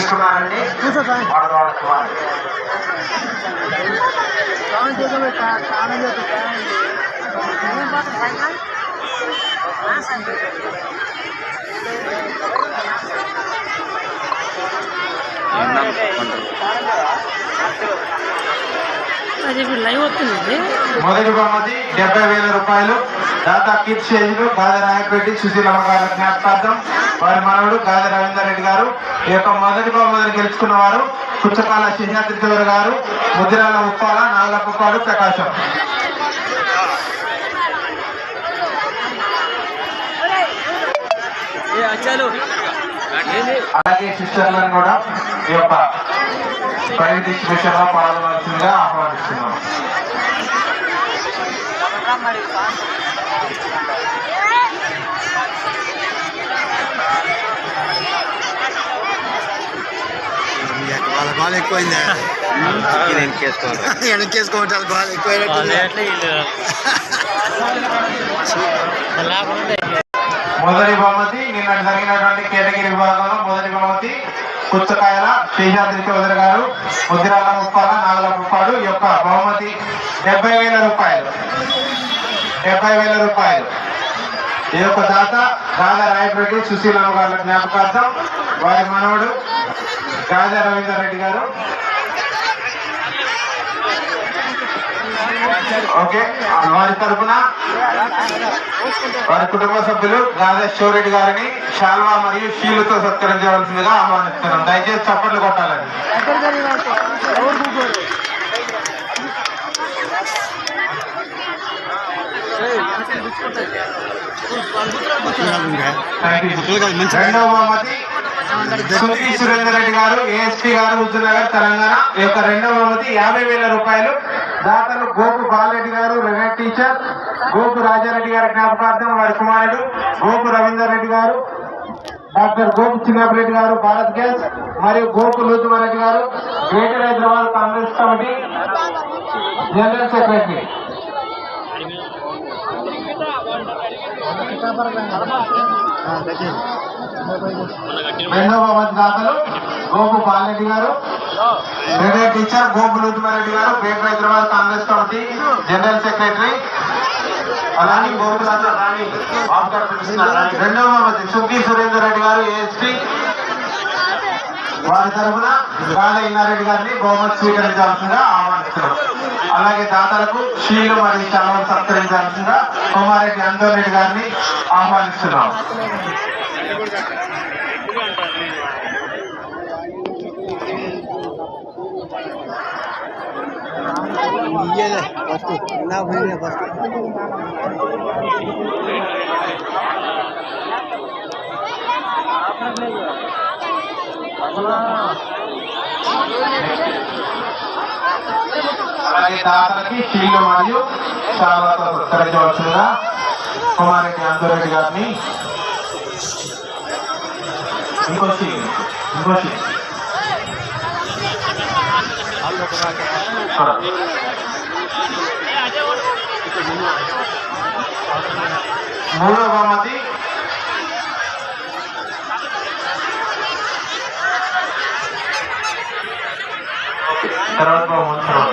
తీసుకున్నారండి మొదటి బహుమతి డెబ్బై వేల రూపాయలు. దాతా కిట్ షేజ్లు గాది నాయకరెడ్డి సుశీలమ్మ గారి జ్ఞాపకార్థం. వారి మనవడు గాది రవీందర్ రెడ్డి గారు. ఈ యొక్క మొదటి బహుమతిని గెలుచుకున్న వారు పుచ్చకాల శేషాద్రి గారు ముద్రాల ఉప్పాల నాగలప్పపాడు ప్రకాశం. అలాగే సిస్టర్లను కూడా ఈ యొక్క ప్రైవేట్ డిస్ట్రిబ్యూషన్లో పాల్గొనాల్సిందిగా ఆహ్వానిస్తున్నాం. వాళ్ళ గోల ఎక్కువైందా. వెనకేసుకోవాలి వాళ్ళ గోల ఎక్కువైనట్టు మొదటి బహుమతి నిన్న జరిగినటువంటి కేటగిరీ విభాగంలో మొదటి బహుమతి పుచ్చకాయల శేషాద్రి చౌదరి గారు ముద్రాల ముప్పాల నాగల ముప్పాడు ఈ యొక్క బహుమతి డెబ్బై వేల రూపాయలు. డెబ్బై వేల రూపాయలు. ఈ యొక్క దాత గాదా రాయపరెడ్డి సుశీలమ్మ గారి జ్ఞాపకార్థం వారి మనవడు గాదా రవీందర్ రెడ్డి గారు. ఓకే వారి తరపున వారి కుటుంబ సభ్యులు గాదేశ్వర రెడ్డి గారిని శాల్వా మరియు షీలుతో సత్కరించవలసిందిగా ఆహ్వానిస్తున్నాం. దయచేసి చప్పట్లు కొట్టాలని. రెండవ బహుమతి సురేందర్ రెడ్డి గారు ఏఎస్పీ గారు హుజూర్నగర్ తెలంగాణ. ఈ యొక్క రెండవ బహుమతి యాభై వేల రూపాయలు. దాతలు గోపు బాలరెడ్డి గారు రెవెన్యూ టీచర్. గోపు రాజారెడ్డి గారి జ్ఞాపకార్థం వారి కుమారుడు గోపు రవీందర్ రెడ్డి గారు. డాక్టర్ గోపు చిన్నప్పరెడ్డి గారు భారత్ గ్యాస్ మరియు గోపు లూతుమారెడ్డి గారు greater Hyderabad Congress committee general secretary. రెండవ దాతలు గోపు బాలరెడ్డి గారు రెడ్డి టీచర్ గోపు లూతుమారెడ్డి గారు greater Hyderabad Congress committee general secretary అలానే గోపు రాజా రాణి రెండవ సుగ్గి సురేందర్ రెడ్డి గారు ఏఎస్పీ. వారి తరఫున గాల ఇన్నారెడ్డి గారిని బహుమతి స్వీకరించాల్సిందిగా ఆహ్వానిస్తున్నారు అలాగే దాతలకు షీలు మరియు చలవం సత్కరించాల్సిందిగా కోమారెడ్డి అందోరెడ్డి రెడ్డి గారిని ఆహ్వానిస్తున్నాం. ఇయ్యేలే ఫస్ట్ నా పోయినా ఫస్ట్ అలాగే దాతలకి షీలు మరియు చలవతో సత్కరించవలసిందిగా కుమారెడ్డి అంజన్ రెడ్డి గారిని negotiating, negotiating. মূল বামাদি తర్వాత మంత్రం